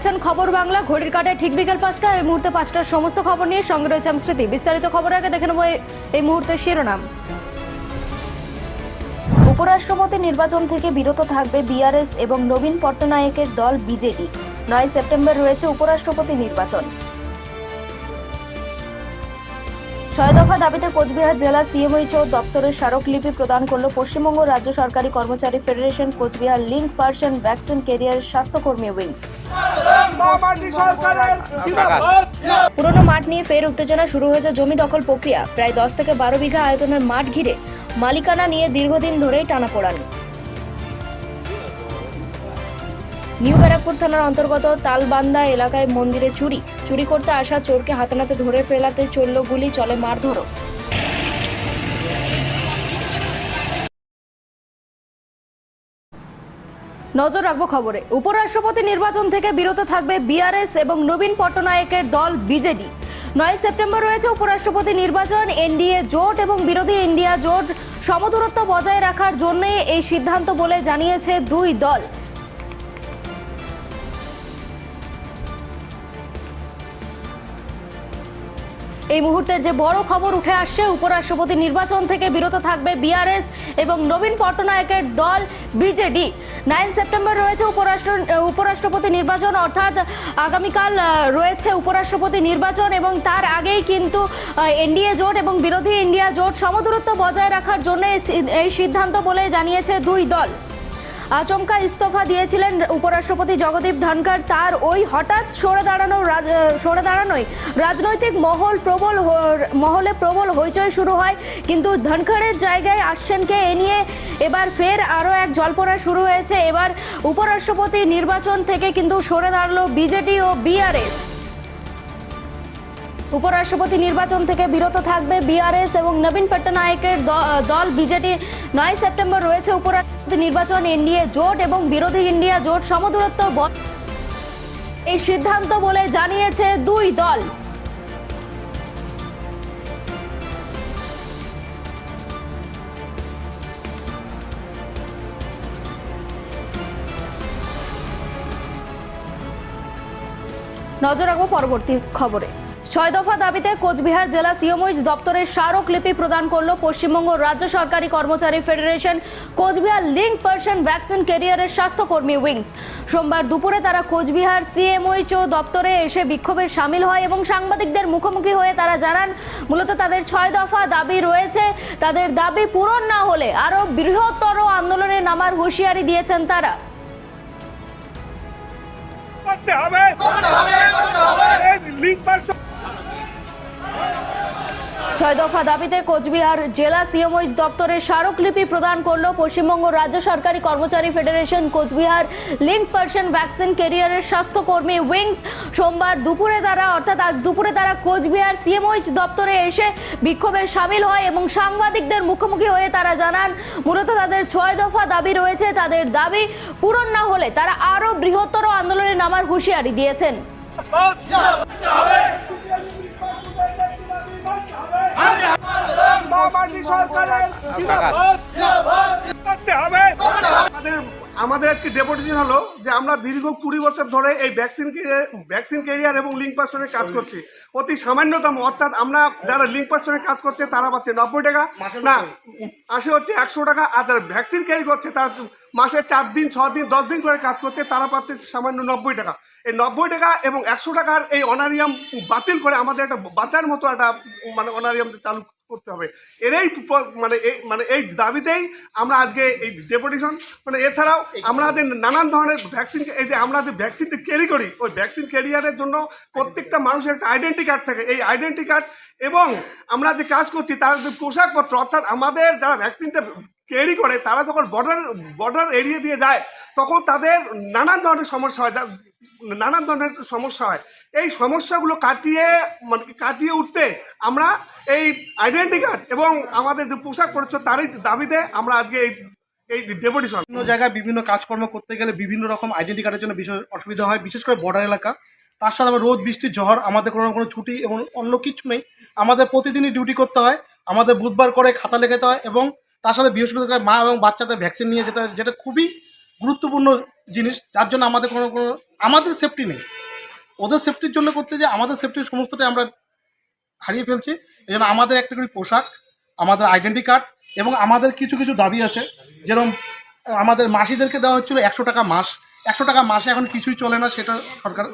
দেখছেন খবর বাংলা ঘড়ির কাটায় ঠিক বিকেল পাঁচটা, এই মুহূর্তে পাঁচটার সমস্ত খবর নিয়ে সঙ্গে রয়েছে আমি স্মৃতি। বিস্তারিত খবর আগে দেখে নেব এই- এই মুহূর্তের শিরোনাম। উপরাষ্ট্রপতি নির্বাচন থেকে বিরত থাকবে বিআরএস এবং নবীন পট্টনায়কের দল বিজেডি। নয় সেপ্টেম্বর রয়েছে উপরাষ্ট্রপতি নির্বাচন। ছয় দফা দাবিতে কোচবিহার জেলা সিএমএইচও দপ্তরের স্মারকলিপি প্রদান করল পশ্চিমবঙ্গ রাজ্য সরকারি কর্মচারী federation Coochbehar link person vaccine carrier স্বাস্থ্যকর্মী উইংস। পুরনো মাঠ নিয়ে ফের উত্তেজনা শুরু হয়েছে জমি দখল প্রক্রিয়া। প্রায় দশ থেকে বারো বিঘা আয়তনের মাঠ ঘিরে মালিকানা নিয়ে দীর্ঘদিন ধরেই টানাপোড়ান। নিউ ব্যারাকপুর থানার অন্তর্গত তালবান্দা এলাকায় মন্দিরে চুরি। চুরি করতে আসা চোরকে হাতে ধরে ফেলাতে চলল গুলি, চলে মারধরও। নজর রাখব খবরে। উপরাষ্ট্রপতি নির্বাচন থেকে বিরত থাকবে বিআরএস এবং নবীন পট্টনায়কের দল বিজেডি নয় সেপ্টেম্বর রয়েছে উপরাষ্ট্রপতি নির্বাচন, এনডিএ জোট এবং বিরোধী ইন্ডিয়া জোট সমদূরত্ব বজায় রাখার জন্যই এই সিদ্ধান্ত বলে জানিয়েছে দুই দল। এই মুহূর্তের যে বড় খবর উঠে আসছে, উপরাষ্ট্রপতি নির্বাচন থেকে বিরত থাকবে বিআরএস এবং নবীন পট্টনায়কের দল বিজেডি নাইন সেপ্টেম্বর রয়েছে উপরাষ্ট্র, উপরাষ্ট্রপতি নির্বাচন, অর্থাৎ আগামীকাল রয়েছে উপরাষ্ট্রপতি নির্বাচন এবং তার আগেই কিন্তু এনডিএ জোট এবং বিরোধী ইন্ডিয়া জোট সমদূরত্ব বজায় রাখার জন্য এই সিদ্ধান্ত বলে জানিয়েছে দুই দল। আচমকা ইস্তফা দিয়েছিলেন উপরাষ্ট্রপতি জগদীপ ধনকর তার ওই হঠাৎ সরে দাঁড়ানো সরে দাঁড়ানোই রাজনৈতিক মহল প্রবল মহলে প্রবল হইচই শুরু হয়। কিন্তু ধনখড়ের জায়গায় আসছেন কে এ নিয়ে? এবার ফের আরও এক জল্পনা শুরু হয়েছে। এবার উপরাষ্ট্রপতি নির্বাচন থেকে কিন্তু সরে দাঁড়াল বিজেডি ও বিআরএস। উপরাষ্ট্রপতি নির্বাচন থেকে বিরত থাকবে বিআরএস এবং নবীন পট্টনায়কের দল বিজেপি। নয় সেপ্টেম্বর রয়েছে উপরাষ্ট্রপতি নির্বাচন এনডিএ জোট এবং বিরোধী ইন্ডিয়া জোট সমদূরত্ব এই সিদ্ধান্ত বলে জানিয়েছে দুই দল। নজর রাখব পরবর্তী খবরে। ছয় দফা দাবিতে কোচবিহার জেলা সিওমইজ দপ্তরের স্মারকলিপি প্রদান করল পশ্চিমবঙ্গ রাজ্য সরকারি কর্মচারী federation, Coochbehar link person vaccine ক্যারিয়ারের স্বাস্থ্যকর্মী উইংস। সোমবার দুপুরে তারা কোচবিহার সিএমওইচও দপ্তরে এসে বিক্ষোভে সামিল হয় এবং সাংবাদিকদের মুখোমুখি হয়ে তারা জানান, মূলত তাদের ছয় দফা দাবি রয়েছে। তাদের দাবি পূরণ না হলে আরও বৃহত্তর আন্দোলনে নামার হুঁশিয়ারি দিয়েছেন তারা। করতে হবে পার্সন ছয় দফা দাবিতে কোচবিহার জেলা সিএমওইজ দপ্তরে স্মারকলিপি প্রদান করল পশ্চিমবঙ্গ রাজ্য সরকারি কর্মচারী federation Coochbehar link person vaccine কেরিয়ারের স্বাস্থ্যকর্মী উইংস সোমবার দুপুরে তারা অর্থাৎ আজ দুপুরে তারা কোচবিহার সিএমওইজ দপ্তরে এসে বিক্ষোভে সামিল হয় এবং সাংবাদিকদের মুখোমুখি হয়ে তারা জানান মূলত তাদের ছয় দফা দাবি রয়েছে তাদের দাবি পূরণ না হলে তারা আরও বৃহত্তর আন্দোলনে নামার হুঁশিয়ারি দিয়েছেন আমাদের আজকে ডেপুটেশন হলো যে আমরা দীর্ঘ কুড়ি বছর ধরে এই ভ্যাকসিন কেরিয়ার ভ্যাকসিন কেরিয়ার এবং লিঙ্ক পার্সনে কাজ করছি। অতি সামান্যতম অর্থাৎ আমরা যারা লিঙ্ক পার্সনে কাজ করছে তারা পাচ্ছে নব্বই টাকা। না আসে হচ্ছে একশো টাকা আর যারা ভ্যাকসিন ক্যারি করছে তারা মাসে চার দিন ছ দিন দশ দিন করে কাজ করছে তারা পাচ্ছে সামান্য নব্বই টাকা। এই নব্বই টাকা এবং একশো টাকার এই অনারিয়াম বাতিল করে আমাদের একটা বাঁচার মতো একটা মানে অনারিয়াম চালু করতে হবে। এরই মানে এই মানে এই দাবিতেই আমরা আজকে এই ডেপুটেশন মানে এছাড়াও আমাদের নানান ধরনের ভ্যাকসিন এই যে আমরা যে ভ্যাকসিনটা ক্যারি করি, ওই ভ্যাকসিন ক্যারিয়ারের জন্য প্রত্যেকটা মানুষের একটা আইডেন্টি কার্ড থাকে। এই আইডেন্টি কার্ড এবং আমরা যে কাজ করছি, তার যে পোশাকপত্র, অর্থাৎ আমাদের যারা ভ্যাকসিনটা ক্যারি করে, তারা যখন বর্ডার বর্ডার এরিয়া দিয়ে যায়, তখন তাদের নানান ধরনের সমস্যা হয় নানান ধরনের সমস্যা হয়। এই সমস্যাগুলো কাটিয়ে মানে কাটিয়ে উঠতে আমরা এই আইডেন্টি কার্ড এবং আমাদের যে পোশাক পরিচ্ছদ, তারই দাবিতে আমরা আজকে এই এই ডেপুটেশন বিভিন্ন জায়গায় বিভিন্ন কাজকর্ম করতে গেলে বিভিন্ন রকম আইডেন্টি কার্ডের জন্য বিশেষ অসুবিধা হয়, বিশেষ করে বর্ডার এলাকা। তার সাথে আবার রোদ, বৃষ্টি, ঝড়, আমাদের কোনো কোনো ছুটি এবং অন্য কিছু নেই। আমাদের প্রতিদিনই ডিউটি করতে হয়, আমাদের বুধবার করে খাতা লেখাতে হয় এবং তার সাথে বৃহস্পতিবার মা এবং বাচ্চাদের ভ্যাকসিন নিয়ে যেতে যেটা খুবই গুরুত্বপূর্ণ জিনিস, যার জন্য আমাদের কোনো কোনো, আমাদের সেফটি নেই। ওদের সেফটির জন্য করতে যে আমাদের সেফটির সমস্তটাই আমরা হারিয়ে ফেলছি। এই জন্য আমাদের একটা করে পোশাক, আমাদের আইডেন্টি কার্ড এবং আমাদের কিছু কিছু দাবি আছে। যেরকম, আমাদের মাসিদেরকে দেওয়া হচ্ছিল একশো টাকা মাস। একশো টাকা মাসে এখন কিছুই চলে না, সেটা সরকার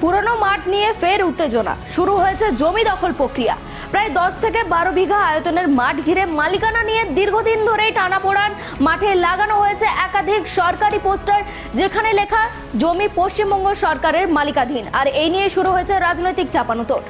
পুরনো মাঠ নিয়ে ফের উত্তেজনা। শুরু হয়েছে জমি দখল প্রক্রিয়া। প্রায় দশ থেকে বারো বিঘা আয়তনের মাঠ ঘিরে মালিকানা নিয়ে দীর্ঘদিন ধরেই টানাপোড়ান মাঠে লাগানো হয়েছে একাধিক সরকারি পোস্টার, যেখানে লেখা, জমি পশ্চিমবঙ্গ সরকারের মালিকাধীন। আর এই নিয়ে শুরু হয়েছে রাজনৈতিক চাপানুতোড়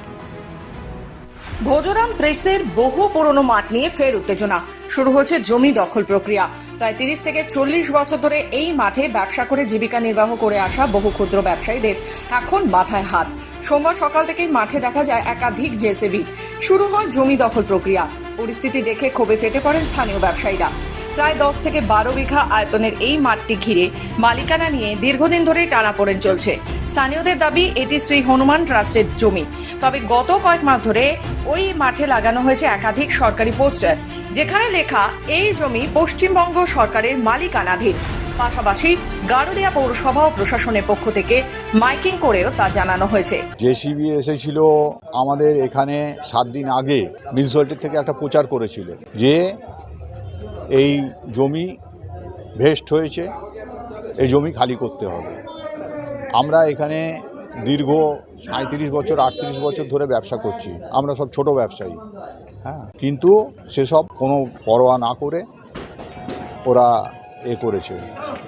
ভোজরাম প্রেসের বহু পুরনো মাঠ নিয়ে ফের উত্তেজনা। শুরু হচ্ছে জমি দখল প্রক্রিয়া। প্রায় তিরিশ থেকে চল্লিশ বছর ধরে এই মাঠে ব্যবসা করে জীবিকা নির্বাহ করে আসা বহু ক্ষুদ্র ব্যবসায়ীদের এখন মাথায় হাত। সোমবার সকাল থেকেই মাঠে দেখা যায় একাধিক জেসিবি। শুরু হয় জমি দখল প্রক্রিয়া। পরিস্থিতি দেখে ক্ষোভে ফেটে পড়েন স্থানীয় ব্যবসায়ীরা। প্রায় দশ থেকে বারো বিঘা আয়তনের এই মাঠটি ঘিরে মালিকানা নিয়ে দীর্ঘদিন ধরেই টানাপোড়েন চলছে। স্থানীয়দের দাবি, এটি শ্রী হনুমান ট্রাস্টের জমি। তবে গত কয়েক মাস ধরে ওই মাঠে লাগানো হয়েছে একাধিক সরকারি পোস্টার, যেখানে লেখা, এই জমি পশ্চিমবঙ্গ সরকারের মালিকানাধীন। পাশাপাশি গারুলিয়া পৌরসভা ও প্রশাসনের পক্ষ থেকে মাইকিং করেও তা জানানো হয়েছে। জেসিবি এসেছিল আমাদের এখানে সাত দিন আগে, মিউনিসিপ্যালিটি থেকে একটা প্রচার করেছিল যে এই জমি ভেস্ট হয়েছে, এই জমি খালি করতে হবে। আমরা এখানে দীর্ঘ সাঁত্রিশ বছর, আটত্রিশ বছর ধরে ব্যবসা করছি। আমরা সব ছোট ব্যবসায়ী হ্যাঁ? কিন্তু সেসব কোনো পরোয়া না করে ওরা এ করেছে।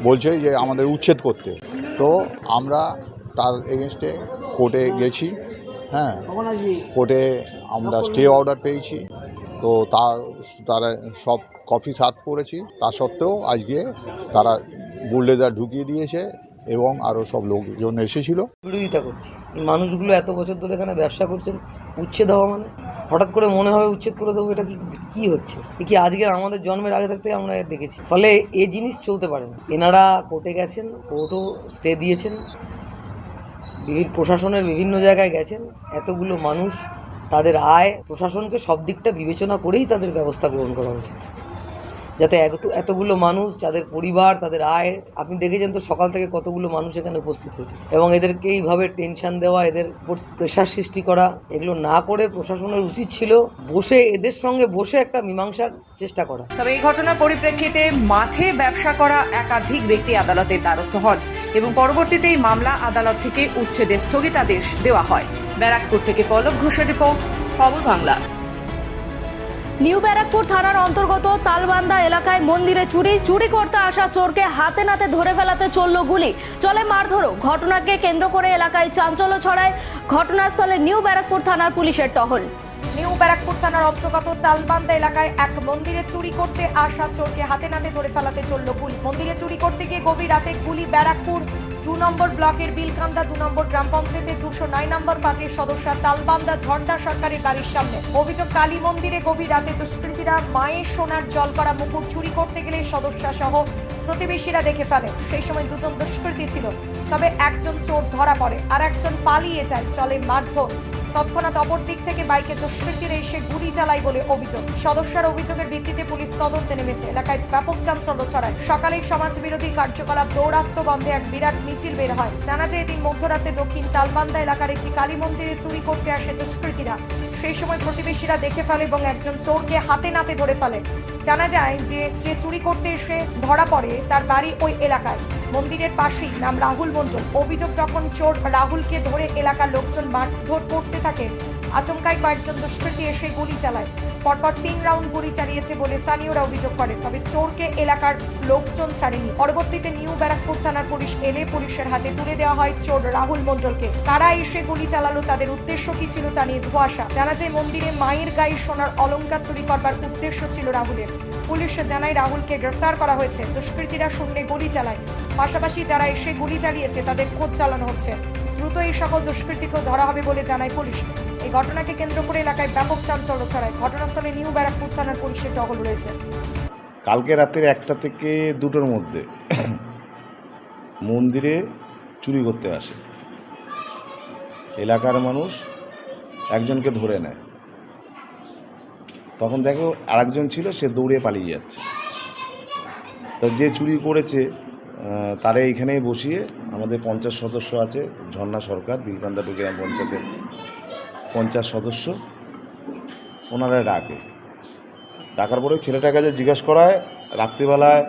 বলছে যে আমাদের উচ্ছেদ করতে। তো আমরা তার এগেনস্টে কোর্টে গেছি হ্যাঁ? কোর্টে আমরা স্টে অর্ডার পেয়েছি। তো তার, তারা সব কপি সার্ভ করেছি। তা সত্ত্বেও আজকে তারা বুলডেজার ঢুকিয়ে দিয়েছে এবং আরও সব লোকজন এসেছিল। বিরোধিতা করছি। মানুষগুলো এত বছর ধরে এখানে ব্যবসা করছেন, উচ্ছেদ হওয়া মানে? হঠাৎ করে মনে হবে উচ্ছেদ করে দেবো, এটা কি কি হচ্ছে? কি আজকের আমাদের জন্মের আগে থাকতে আমরা দেখেছি? ফলে এ জিনিস চলতে পারে না। এনারা কোর্টে গেছেন, কোর্টও স্টে দিয়েছেন বিভিন্ন প্রশাসনের বিভিন্ন জায়গায় গেছেন, এতগুলো মানুষ তাদের আয় প্রশাসনকে সব দিকটা বিবেচনা করেই তাদের ব্যবস্থা গ্রহণ করা উচিত। যাতে এত, এতগুলো মানুষ, যাদের পরিবার, তাদের আয়, আপনি দেখেছেন তো সকাল থেকে কতগুলো মানুষ এখানে উপস্থিত হয়েছে। এবং এদেরকে এইভাবে টেনশন দেওয়া, এদের প্রেশার সৃষ্টি করা, এগুলো না করে প্রশাসনের উচিত ছিল বসে, এদের সঙ্গে বসে একটা মীমাংসার চেষ্টা করা। তবে এই ঘটনার পরিপ্রেক্ষিতে মাঠে ব্যবসা করা একাধিক ব্যক্তি আদালতের দ্বারস্থ হন এবং পরবর্তীতে এই মামলা আদালত থেকে উচ্ছেদের স্থগিতাদেশ দেওয়া হয়। ব্যারাকপুর থেকে পলক ঘোষের রিপোর্ট, খবর বাংলা। নিউ ব্যারাকপুর থানার অন্তর্গত তালবান্দা এলাকায় মন্দিরে চুরি চুরি করতে আসা চোরকে হাতে নাতে ধরে ফেলাতে চলল গুলি। চলে মারধরও। ঘটনাকে কেন্দ্র করে এলাকায় চাঞ্চল্য ছড়ায় ঘটনাস্থলে নিউ ব্যারাকপুর থানার পুলিশের টহল। নিউ ব্যারাকপুর থানার অন্তর্গত তালবান্দা এলাকায় এক মন্দিরে চুরি করতে আসা চোরকে হাতে নাতে ধরে ফেলাতে চলল গুলি। মন্দিরে চুরি করতে গিয়ে গভীর রাতে গুলি ব্যারাকপুর দু নম্বর ব্লকের বিলকান্দা দু নম্বর গ্রাম পঞ্চায়েতের দুশো নয় নম্বর পার্টির সদস্য তালবান্দা ঝর্ণা সরকারের বাড়ির সামনে। অভিযোগ, কালী মন্দিরে গভীর রাতে দুষ্কৃতীরা মায়ের সোনার জল করা মুকুট চুরি করতে গেলে সদস্য সহ প্রতিবেশীরা দেখে ফেলে। সেই সময় দুজন দুষ্কৃতী ছিল, তবে একজন চোর ধরা পড়ে আর একজন পালিয়ে যায় চলে মারধর। তৎক্ষণাৎ অপর দিক থেকে বাইকে দুষ্কৃতীরা এসে গুলি চালায় বলে অভিযোগ। সদস্যর অভিযোগের ভিত্তিতে পুলিশ তদন্তে নেমেছে। এলাকায় ব্যাপক চাঞ্চল্য ছড়ায়। সকালে সমাজ বিরোধী কার্যকলাপ দৌরাত্ম বন্ধে এক বিরাট মিছিল বের হয়। জানা যায়, এদিন মধ্যরাতে দক্ষিণ তালবান্দা এলাকার একটি কালী মন্দিরে চুরি করতে আসে দুষ্কৃতীরা। সেই সময় প্রতিবেশীরা দেখে ফেলে এবং একজন চোরকে হাতে নাতে ধরে ফেলে। জানা যায় যে যে চুরি করতে এসে ধরা পড়ে তার বাড়ি ওই এলাকায়। মন্দিরের পাশেই, নাম রাহুল মণ্ডল। অভিযোগ যখন চোর রাহুলকে ধরে এলাকার লোকজন মারধর করতে থাকে আচমকাই কয়েকজন দুষ্কৃতী এসে গুলি চালায়। পরপর তিন রাউন্ড গুলি চালিয়েছে বলে স্থানীয়রা অভিযোগ করে তবে চোরকে এলাকার লোকজন ছাড়েনি। পরবর্তীতে নিউ ব্যারাকপুর থানার পুলিশ এলে পুলিশের হাতে তুলে দেওয়া হয় চোর রাহুল মণ্ডলকে। তারা এসে গুলি চালালো, তাদের উদ্দেশ্য কি ছিল তা নিয়ে ধোয়াশা। জানা যায়, মন্দিরে মায়ের গায়ে সোনার অলঙ্কার চুরি করবার উদ্দেশ্য ছিল রাহুলের। পুলিশ জানায়, রাহুলকে গ্রেফতার করা হয়েছে। দুষ্কৃতীরা শূন্যে গুলি চালায়। পাশাপাশি যারা এসে গুলি চালিয়েছে, তাদের খোঁজ চালানো হচ্ছে। দ্রুত এই সকল দুষ্কৃতীকেও ধরা হবে বলে জানায় পুলিশ। এই ঘটনাকে কেন্দ্র করে এলাকায় ব্যাপক চাঞ্চল্য ছড়ায়। ঘটনাস্থলে নিউ ব্যারাকপুর থানার পুলিশের টহল রয়েছে। কালকে রাতের একটা থেকে দুটোর মধ্যে মন্দিরে চুরি করতে আসে। এলাকার মানুষ একজনকে ধরে নেয়। তখন দেখো আরেকজন ছিল, সে দৌড়ে পালিয়ে যাচ্ছে। তো যে চুরি করেছে তারা এইখানেই বসিয়ে আমাদের পঞ্চাশ সদস্য আছে, ঝর্ণা সরকার বিলকান্দা গ্রাম পঞ্চায়েতের পঞ্চাশ সদস্য। ওনারা ডাকে। ডাকার পরে ছেলেটার কাছে জিজ্ঞাসা করায়, রাত্রিবেলায়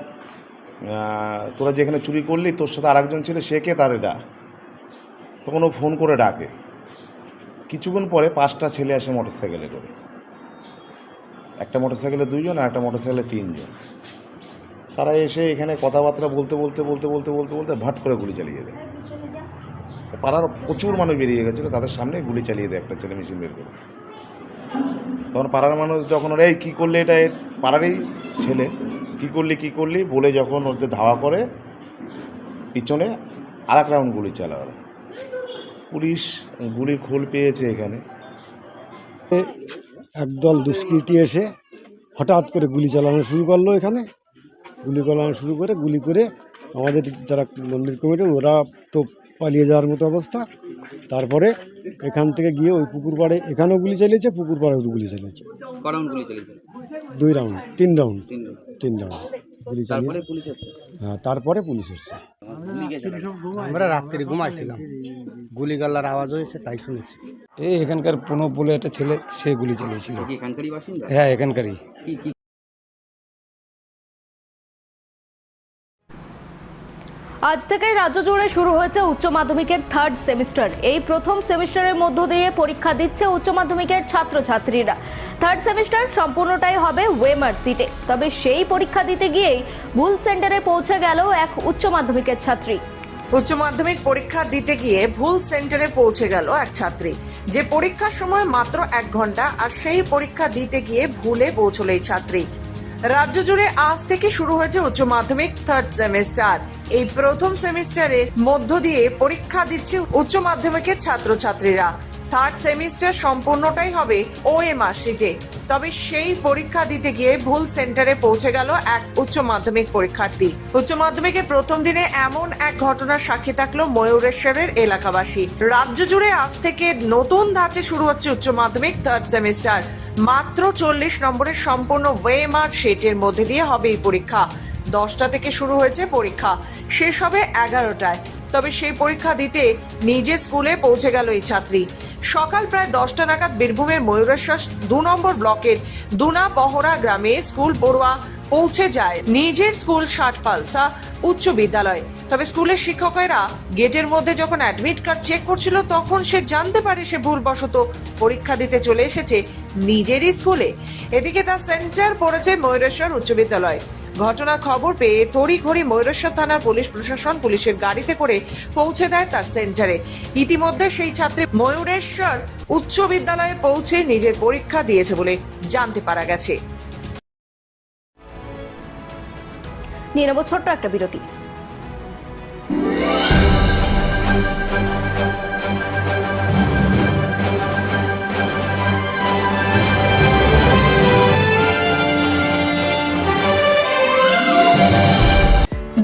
তোরা যেখানে চুরি করলি, তোর সাথে আরেকজন ছেলে, সে কে? তারে ডাক। তখন ও ফোন করে ডাকে। কিছুক্ষণ পরে পাঁচটা ছেলে আসে মোটর সাইকেলে করে। একটা মোটর সাইকেলে দুইজন আর একটা মোটর সাইকেলে তিনজন। তারা এসে এখানে কথাবার্তা বলতে বলতে বলতে বলতে বলতে বলতে, ভাট করে গুলি চালিয়ে দেয়। পাড়ার প্রচুর মানুষ বেরিয়ে গেছিল, তাদের সামনে গুলি চালিয়ে দেয় একটা ছেলে মেশিন বের করে। তখন পাড়ার মানুষ যখন ওরা, এই, কী করলে এটা? এর পাড়ারই ছেলে। কী করলি কী করলি? বলে যখন ওদের ধাওয়া করে, পিছনে আর এক রাউন্ড গুলি চালালো পুলিশ গুলির খোল পেয়েছে এখানে। একদল দুষ্কৃতী এসে হঠাৎ করে গুলি চালানো শুরু করল এখানে। গুলি চালানো শুরু করে, গুলি করে আমাদের যারা মন্দির কমিটি, ওরা তো পালিয়ে যাওয়ার মতো অবস্থা। তারপরে এখান থেকে গিয়ে ওই পুকুর পাড়ে এখানেও গুলি চালিয়েছে পুকুর পাড়েও গুলি চালিয়েছে। গুলি চালিয়েছে? দুই রাউন্ড তিন রাউন্ড তিন রাউন্ড গুলি তারপরে চালিয়েছে পুলিশ এসছে? হ্যাঁ তারপরে পুলিশ এসছে। আমরা রাত্রে ঘুমাইছিলাম। গুলি গাল্লার আওয়াজ হয়েছে তাই শুনেছি। এই এখানকার প্রণব বলে একটা ছেলে সে গুলি চালিয়েছিল। কি এখানকারই বাসিন্দা? হ্যাঁ এখানকারই। আজ থেকে রাজ্য জুড়ে শুরু হয়েছে উচ্চ মাধ্যমিকের থার্ড সেমিস্টার এই প্রথম সেমিস্টারের মধ্য দিয়ে পরীক্ষা দিচ্ছে উচ্চ মাধ্যমিকের ছাত্রছাত্রীরা। থার্ড সেমিস্টার সম্পূর্ণটাই হবে ওয়েমার সিটে তবে সেই পরীক্ষা দিতে গিয়েই ভুল সেন্টারে পৌঁছে গেল এক উচ্চ মাধ্যমিকের ছাত্রী। উচ্চ মাধ্যমিক পরীক্ষা দিতে গিয়ে ভুল সেন্টারে পৌঁছে গেল এক ছাত্রী। যে পরীক্ষার সময় মাত্র এক ঘণ্টা আর সেই পরীক্ষা দিতে গিয়ে ভুলে পৌঁছল এই ছাত্রী। রাজ্য জুড়ে আজ থেকে শুরু হয়েছে উচ্চ মাধ্যমিক থার্ড সেমিস্টার এই প্রথম সেমিস্টারের মধ্য দিয়ে পরীক্ষা দিচ্ছে উচ্চ মাধ্যমিকের ছাত্রছাত্রীরা। থার্ড সেমিস্টার সম্পূর্ণটাই হবে ওএমআর শিটে তবে সেই পরীক্ষা দিতে গিয়ে ভুল সেন্টারে পৌঁছে গেল এক উচ্চ মাধ্যমিক পরীক্ষার্থী। উচ্চ মাধ্যমিকের প্রথম দিনে এমন এক ঘটনার সাক্ষী থাকল ময়ূরেশ্বরের এলাকাবাসী। রাজ্য জুড়ে আজ থেকে নতুন ধাঁচে শুরু হচ্ছে উচ্চ মাধ্যমিক থার্ড সেমিস্টার মাত্র চল্লিশ নম্বরের সম্পূর্ণ ওয়েমার সেটের মধ্যে দিয়ে হবে এই পরীক্ষা। দশটা থেকে শুরু হয়েছে পরীক্ষা। শেষ হবে এগারোটায়। তবে সেই পরীক্ষা দিতে নিজে স্কুলে পৌঁছে গেল এই ছাত্রী। সকাল প্রায় দশটা নাগাদ বীরভূমের ময়ূরেশ্বর দু নম্বর ব্লকের দুনা বহরা গ্রামে স্কুল পড়ুয়া পৌঁছে যায় নিজের স্কুল ষাটপালসা উচ্চ বিদ্যালয়। তবে স্কুলের শিক্ষকেরা গেটের মধ্যে যখন অ্যাডমিট কার্ড চেক করছিল, তখন সে জানতে পারে সে ভুলবশত পরীক্ষা দিতে চলে এসেছে নিজেরই স্কুলে। এদিকে তার সেন্টার পড়েছে ময়ূরেশ্বর উচ্চ বিদ্যালয়। ঘটনার খবর পেয়ে তড়িঘড়ি ময়ূরেশ্বর থানার পুলিশ প্রশাসন পুলিশের গাড়িতে করে পৌঁছে দেয় তার সেন্টারে। ইতিমধ্যে সেই ছাত্রী ময়ূরেশ্বর উচ্চ বিদ্যালয়ে পৌঁছে নিজের পরীক্ষা দিয়েছে বলে জানতে পারা গেছে। নিয়ে নেব ছোট্ট একটা বিরতি।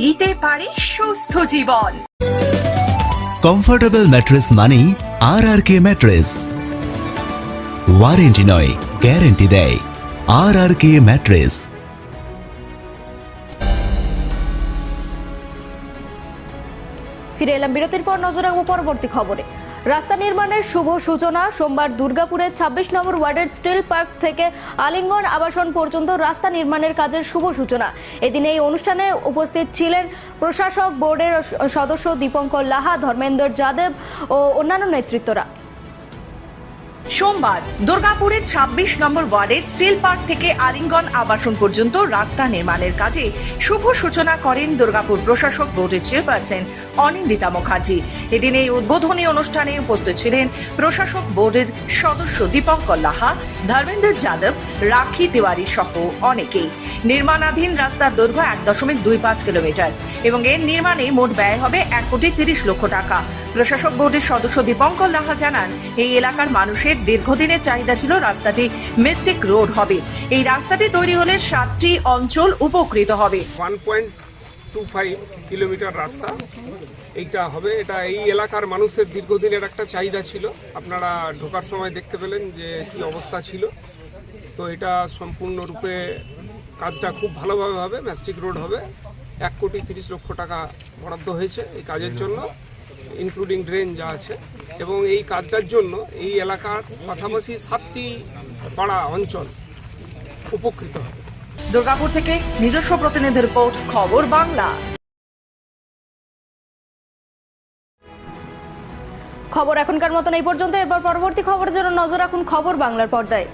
দিতে পারে সুস্থ জীবন। কমফোর্টেবল ম্যাট্রেস মানেই R R K mattress warranty নয় গ্যারেন্টি দেয়। আর আর কে ম্যাট্রেস ফিরে এলাম বিরতির পর নজর রাখব পরবর্তী খবরে। রাস্তা নির্মাণের শুভ সূচনা। সোমবার দুর্গাপুরের ছাব্বিশ নম্বর ওয়ার্ডের স্টিল পার্ক থেকে আলিঙ্গন আবাসন পর্যন্ত রাস্তা নির্মাণের কাজের শুভ সূচনা। এদিন এই অনুষ্ঠানে উপস্থিত ছিলেন প্রশাসক, বোর্ডের সদস্য দীপঙ্কর লাহা, ধর্মেন্দ্র যাদব ও অন্যান্য নেতৃত্বরা। সোমবার দুর্গাপুরের ২৬ নম্বর ওয়ার্ডের স্টিল পার্ক থেকে আলিঙ্গন আবাসন পর্যন্ত রাস্তা নির্মাণের কাজে শুভ সূচনা করেন দুর্গাপুর প্রশাসক বোর্ডের চেয়ারপারসন অনিন্দিতা মুখার্জি। এদিন এই উদ্বোধনী অনুষ্ঠানে উপস্থিত ছিলেন প্রশাসক বোর্ডের সদস্য দীপঙ্কর লাহা, ধর্মেন্দ্র যাদব, রাখি তিওয়ারি সহ অনেকেই। নির্মাণাধীন রাস্তার দৈর্ঘ্য এক দশমিক দুই পাঁচ কিলোমিটার এবং এর নির্মাণে মোট ব্যয় হবে এক কোটি তিরিশ লক্ষ টাকা। প্রশাসক বোর্ডের সদস্য দীপঙ্কর লাহা জানান, এই এলাকার মানুষের দীর্ঘদিনের চাহিদা ছিল রাস্তাটি মিস্টিক রোড হবে। এই রাস্তাটি তৈরি হলে সাতটি অঞ্চল উপকৃত হবে। One point two five kilometre রাস্তা। এইটা হবে, এটা এই এলাকার মানুষের দীর্ঘদিনের একটা চাহিদা ছিল। আপনারা ঢোকার সময় দেখতে পেলেন যে কি অবস্থা ছিল। তো এটা সম্পূর্ণরূপে কাজটা খুব ভালোভাবে হবে ম্যাস্টিক রোড হবে। এক কোটি তিরিশ লক্ষ টাকা বরাদ্দ হয়েছে এই কাজের জন্য। ইনক্লুডিং ড্রেন যা আছে এবং এই কাজটার জন্য এই এলাকার পাশাপাশি সাতটি পাড়া অঞ্চল উপকৃত হবে। দুর্গাপুর থেকে নিজস্ব প্রতিনিধি রিপোর্ট খবর বাংলা। খবর এখনকার মতন এই পর্যন্ত। এরপর পরবর্তী খবরের জন্য নজর রাখুন খবর বাংলার পর্দায়।